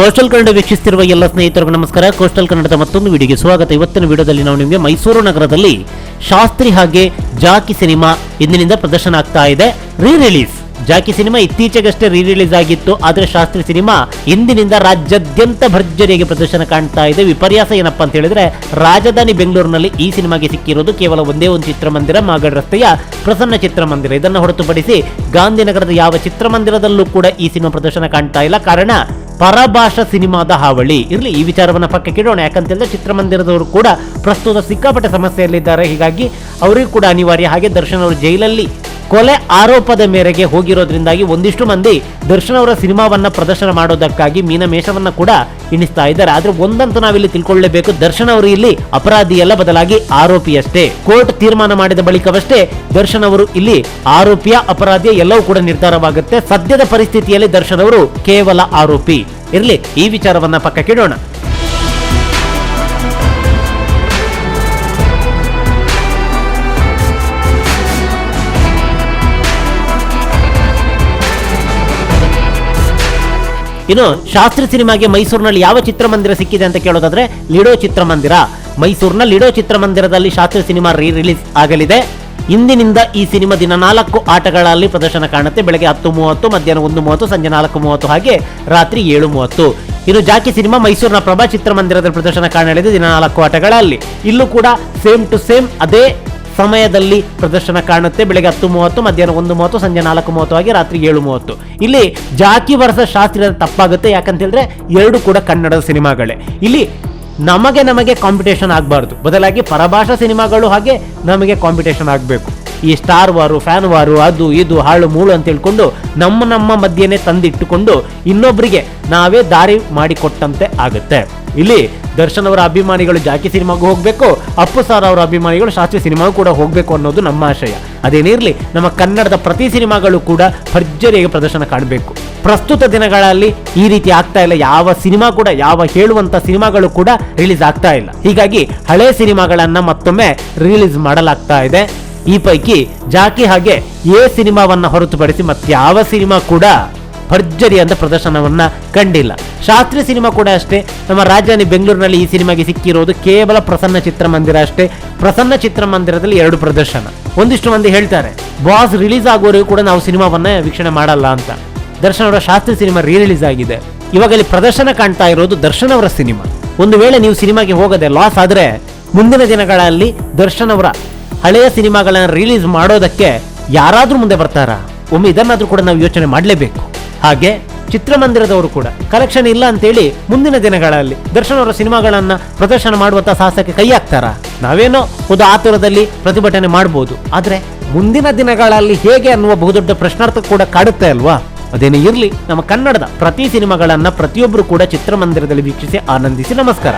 Coastal Kannada ವೀಕ್ಷಿಸುತ್ತಿರುವ ಎಲ್ಲ ಸ್ನೇಹಿತರಿಗೂ ನಮಸ್ಕಾರ. ಕೋಸ್ಟಲ್ ಕನ್ನಡದ ಮತ್ತೊಂದು ವಿಡಿಯೋಗೆ ಸ್ವಾಗತ. ಇವತ್ತಿನ ವಿಡಿಯೋದಲ್ಲಿ ನಾವು ನಿಮಗೆ ಮೈಸೂರು ನಗರದಲ್ಲಿ ಶಾಸ್ತ್ರಿ ಹಾಗೆ ಜಾಕಿ ಸಿನಿಮಾ ಇಂದಿನಿಂದ ಪ್ರದರ್ಶನ ಆಗ್ತಾ ಇದೆ. ರೀ ರಿಲೀಸ್ ಜಾಕಿ ಸಿನಿಮಾ ಇತ್ತೀಚೆಗಷ್ಟೇ ರೀ ರಿಲೀಸ್ ಆಗಿತ್ತು. ಆದರೆ ಶಾಸ್ತ್ರಿ ಸಿನಿಮಾ ಇಂದಿನಿಂದ ರಾಜ್ಯಾದ್ಯಂತ ಭರ್ಜರಿಯಾಗಿ ಪ್ರದರ್ಶನ ಕಾಣ್ತಾ ಇದೆ. ವಿಪರ್ಯಾಸ ಏನಪ್ಪಾ ಅಂತ ಹೇಳಿದ್ರೆ, ರಾಜಧಾನಿ ಬೆಂಗಳೂರಿನಲ್ಲಿ ಈ ಸಿನಿಮಾಗೆ ಸಿಕ್ಕಿರೋದು ಕೇವಲ ಒಂದೇ ಒಂದು ಚಿತ್ರಮಂದಿರ, ಮಾಗಡ್ ರಸ್ತೆಯ ಪ್ರಸನ್ನ ಚಿತ್ರಮಂದಿರ. ಇದನ್ನು ಹೊರತುಪಡಿಸಿ ಗಾಂಧಿನಗರದ ಯಾವ ಚಿತ್ರಮಂದಿರದಲ್ಲೂ ಕೂಡ ಈ ಸಿನಿಮಾ ಪ್ರದರ್ಶನ ಕಾಣ್ತಾ ಇಲ್ಲ. ಕಾರಣ ಪರಭಾಷಾ ಸಿನಿಮಾದ ಹಾವಳಿ. ಇರಲಿ, ಈ ವಿಚಾರವನ್ನು ಪಕ್ಕಕ್ಕೆ ಇಡೋಣ. ಯಾಕಂತ ಹೇಳಿದ್ರೆ ಚಿತ್ರಮಂದಿರದವರು ಕೂಡ ಪ್ರಸ್ತುತ ಸಿಕ್ಕಾಪಟ್ಟೆ ಸಮಸ್ಯೆಯಲ್ಲಿದ್ದಾರೆ. ಹೀಗಾಗಿ ಅವರಿಗೂ ಕೂಡ ಅನಿವಾರ್ಯ. ಹಾಗೆ ದರ್ಶನ್ ಅವರು ಜೈಲಲ್ಲಿ ಕೊಲೆ ಆರೋಪದ ಮೇರೆಗೆ ಹೋಗಿರೋದ್ರಿಂದಾಗಿ ಒಂದಿಷ್ಟು ಮಂದಿ ದರ್ಶನ್ ಅವರ ಸಿನಿಮಾವನ್ನ ಪ್ರದರ್ಶನ ಮಾಡೋದಕ್ಕಾಗಿ ಮೀನಮೇಷವನ್ನ ಕೂಡ ಇಣಿಸ್ತಾ ಇದ್ದಾರೆ. ಆದ್ರೆ ಒಂದಂತೂ ನಾವಿಲ್ಲಿ ತಿಳ್ಕೊಳ್ಳೇಬೇಕು, ದರ್ಶನ್ ಅವರು ಇಲ್ಲಿ ಅಪರಾಧಿಯಲ್ಲ, ಬದಲಾಗಿ ಆರೋಪಿಯಷ್ಟೇ. ಕೋರ್ಟ್ ತೀರ್ಮಾನ ಮಾಡಿದ ಬಳಿಕವಷ್ಟೇ ದರ್ಶನ್ ಅವರು ಇಲ್ಲಿ ಆರೋಪಿಯ, ಅಪರಾಧಿಯ ಎಲ್ಲವೂ ಕೂಡ ನಿರ್ಧಾರವಾಗುತ್ತೆ. ಸದ್ಯದ ಪರಿಸ್ಥಿತಿಯಲ್ಲಿ ದರ್ಶನ್ ಅವರು ಕೇವಲ ಆರೋಪಿ. ಇರಲಿ, ಈ ವಿಚಾರವನ್ನ ಪಕ್ಕಕ್ಕಿಡೋಣ. ಇನ್ನು ಶಾಸ್ತ್ರಿ ಸಿನಿಮಾಗೆ ಮೈಸೂರಿನಲ್ಲಿ ಯಾವ ಚಿತ್ರಮಂದಿರ ಸಿಕ್ಕಿದೆ ಅಂತ ಕೇಳೋದಾದ್ರೆ ಲಿಡೋ ಚಿತ್ರಮಂದಿರ. ಮೈಸೂರಿನ ಲಿಡೋ ಚಿತ್ರಮಂದಿರದಲ್ಲಿ ಶಾಸ್ತ್ರಿ ಸಿನಿಮಾ ರೀ ರಿಲೀಸ್ ಆಗಲಿದೆ. ಇಂದಿನಿಂದ ಈ ಸಿನಿಮಾ ದಿನ ನಾಲ್ಕು ಆಟಗಳಲ್ಲಿ ಪ್ರದರ್ಶನ ಕಾಣುತ್ತೆ. ಬೆಳಗ್ಗೆ ಹತ್ತು ಮೂವತ್ತು, ಮಧ್ಯಾಹ್ನ ಒಂದು ಮೂವತ್ತು, ಸಂಜೆ ನಾಲ್ಕು ಮೂವತ್ತು ಹಾಗೆ ರಾತ್ರಿ ಏಳು ಮೂವತ್ತು. ಇನ್ನು ಜಾಕಿ ಸಿನಿಮಾ ಮೈಸೂರಿನ ಪ್ರಭಾ ಚಿತ್ರಮಂದಿರದಲ್ಲಿ ಪ್ರದರ್ಶನ ಕಾಣಲಿದೆ ದಿನ ನಾಲ್ಕು ಆಟಗಳಲ್ಲಿ. ಇಲ್ಲೂ ಕೂಡ ಸೇಮ್ ಟು ಸೇಮ್ ಅದೇ ಸಮಯದಲ್ಲಿ ಪ್ರದರ್ಶನ ಕಾಣುತ್ತೆ. ಬೆಳಗ್ಗೆ ಹತ್ತು ಮೂವತ್ತು, ಮಧ್ಯಾಹ್ನ ಒಂದು ಮೂವತ್ತು, ಸಂಜೆ ನಾಲ್ಕು ಮೂವತ್ತು ಆಗಿ ರಾತ್ರಿ ಏಳು ಮೂವತ್ತು. ಇಲ್ಲಿ ಜಾಕಿ ವರ್ಷ ಶಾಸ್ತ್ರೀಯ ತಪ್ಪಾಗುತ್ತೆ. ಯಾಕಂತ ಹೇಳಿದ್ರೆ ಎರಡು ಕೂಡ ಕನ್ನಡದ ಸಿನಿಮಾಗಳೇ. ಇಲ್ಲಿ ನಮಗೆ ನಮಗೆ ಕಾಂಪಿಟೇಷನ್ ಆಗಬಾರ್ದು. ಬದಲಾಗಿ ಪರಭಾಷಾ ಸಿನಿಮಾಗಳು ಹಾಗೆ ನಮಗೆ ಕಾಂಪಿಟೇಷನ್ ಆಗಬೇಕು. ಈ ಸ್ಟಾರ್ ವಾರು ಫ್ಯಾನ್ ವಾರು ಅದು ಇದು, ಹಾಳು, ಮೂಳು ಅಂತ ಹೇಳ್ಕೊಂಡು ನಮ್ಮ ನಮ್ಮ ಮಧ್ಯೆನೆ ತಂದಿಟ್ಟುಕೊಂಡು ಇನ್ನೊಬ್ಬರಿಗೆ ನಾವೇ ದಾರಿ ಮಾಡಿಕೊಟ್ಟಂತೆ ಆಗುತ್ತೆ. ಇಲ್ಲಿ ದರ್ಶನ್ ಅವರ ಅಭಿಮಾನಿಗಳು ಜಾಕಿ ಸಿನಿಮಾಗೂ ಹೋಗಬೇಕು, ಅಪ್ಪು ಸಾರ್ ಅವರ ಅಭಿಮಾನಿಗಳು ಶಾಸ್ತ್ರೀಯ ಸಿನಿಮಾಗೂ ಕೂಡ ಹೋಗಬೇಕು ಅನ್ನೋದು ನಮ್ಮ ಆಶಯ. ಅದೇನಿರಲಿ ನಮ್ಮ ಕನ್ನಡದ ಪ್ರತಿ ಸಿನಿಮಾಗಳು ಕೂಡ ಭರ್ಜರಿಯಾಗಿ ಪ್ರದರ್ಶನ ಕಾಣಬೇಕು. ಪ್ರಸ್ತುತ ದಿನಗಳಲ್ಲಿ ಈ ರೀತಿ ಆಗ್ತಾ ಇಲ್ಲ, ಯಾವ ಸಿನಿಮಾ ಕೂಡ, ಯಾವ ಹೇಳುವಂತ ಸಿನಿಮಾಗಳು ಕೂಡ ರಿಲೀಸ್ ಆಗ್ತಾ ಇಲ್ಲ. ಹೀಗಾಗಿ ಹಳೆ ಸಿನಿಮಾಗಳನ್ನ ಮತ್ತೊಮ್ಮೆ ರಿಲೀಸ್ ಮಾಡಲಾಗ್ತಾ ಇದೆ. ಈ ಪೈಕಿ ಜಾಕಿ ಹಾಗೆ ಎ ಸಿನಿಮಾವನ್ನ ಹೊರತುಪಡಿಸಿ ಯಾವ ಸಿನಿಮಾ ಕೂಡ ಭರ್ಜರಿ ಅಂತ ಪ್ರದರ್ಶನವನ್ನ ಕಂಡಿಲ್ಲ. ಶಾಸ್ತ್ರೀಯ ಸಿನಿಮಾ ಕೂಡ ಅಷ್ಟೇ. ನಮ್ಮ ರಾಜಧಾನಿ ಬೆಂಗಳೂರಿನಲ್ಲಿ ಈ ಸಿನಿಮಾಗೆ ಸಿಕ್ಕಿರೋದು ಕೇವಲ ಪ್ರಸನ್ನ ಚಿತ್ರಮಂದಿರ ಅಷ್ಟೇ. ಪ್ರಸನ್ನ ಚಿತ್ರಮಂದಿರದಲ್ಲಿ ಎರಡು ಪ್ರದರ್ಶನ. ಒಂದಿಷ್ಟು ಮಂದಿ ಹೇಳ್ತಾರೆ, ಬಾಸ್ ರಿಲೀಸ್ ಆಗೋರಿಗೂ ಕೂಡ ನಾವು ಸಿನಿಮಾವನ್ನ ವೀಕ್ಷಣೆ ಮಾಡಲ್ಲ ಅಂತ. ದರ್ಶನ್ ಅವರ ಶಾಸ್ತ್ರೀಯ ಸಿನಿಮಾ ರೀ ರಿಲೀಸ್ ಆಗಿದೆ. ಇವಾಗ ಇಲ್ಲಿ ಪ್ರದರ್ಶನ ಕಾಣ್ತಾ ಇರೋದು ದರ್ಶನ್ ಅವರ ಸಿನಿಮಾ. ಒಂದು ವೇಳೆ ನೀವು ಸಿನಿಮಾಗೆ ಹೋಗದೆ ಲಾಸ್ ಆದ್ರೆ, ಮುಂದಿನ ದಿನಗಳಲ್ಲಿ ದರ್ಶನ್ ಅವರ ಹಳೆಯ ಸಿನಿಮಾಗಳನ್ನ ರಿಲೀಸ್ ಮಾಡೋದಕ್ಕೆ ಯಾರಾದರೂ ಮುಂದೆ ಬರ್ತಾರಾ? ಒಮ್ಮೆ ಇದನ್ನಾದರೂ ಕೂಡ ನಾವು ಯೋಚನೆ ಮಾಡಲೇಬೇಕು. ಹಾಗೆ ಚಿತ್ರಮಂದಿರದವರು ಕೂಡ. ಕಲೆಕ್ಷನ್ ಇಲ್ಲ ಅಂತೇಳಿ ಮುಂದಿನ ದಿನಗಳಲ್ಲಿ ದರ್ಶನ್ ಅವರ ಸಿನಿಮಾಗಳನ್ನ ಪ್ರದರ್ಶನ ಮಾಡುವಂತ ಸಾಹಸಕ್ಕೆ ಕೈ ಹಾಕ್ತಾರ? ನಾವೇನೋ ಒಂದು ಆತುರದಲ್ಲಿ ಪ್ರತಿಭಟನೆ ಮಾಡಬಹುದು ಆದ್ರೆ ಮುಂದಿನ ದಿನಗಳಲ್ಲಿ ಹೇಗೆ ಅನ್ನುವ ಬಹುದೊಡ್ಡ ಪ್ರಶ್ನಾರ್ಥ ಕೂಡ ಕಾಡುತ್ತೆ ಅಲ್ವಾ? ಅದೇನೇ ಇರಲಿ, ನಮ್ಮ ಕನ್ನಡದ ಪ್ರತಿ ಸಿನಿಮಾಗಳನ್ನ ಪ್ರತಿಯೊಬ್ಬರು ಕೂಡ ಚಿತ್ರಮಂದಿರದಲ್ಲಿ ವೀಕ್ಷಿಸಿ ಆನಂದಿಸಿ ನಮಸ್ಕಾರ.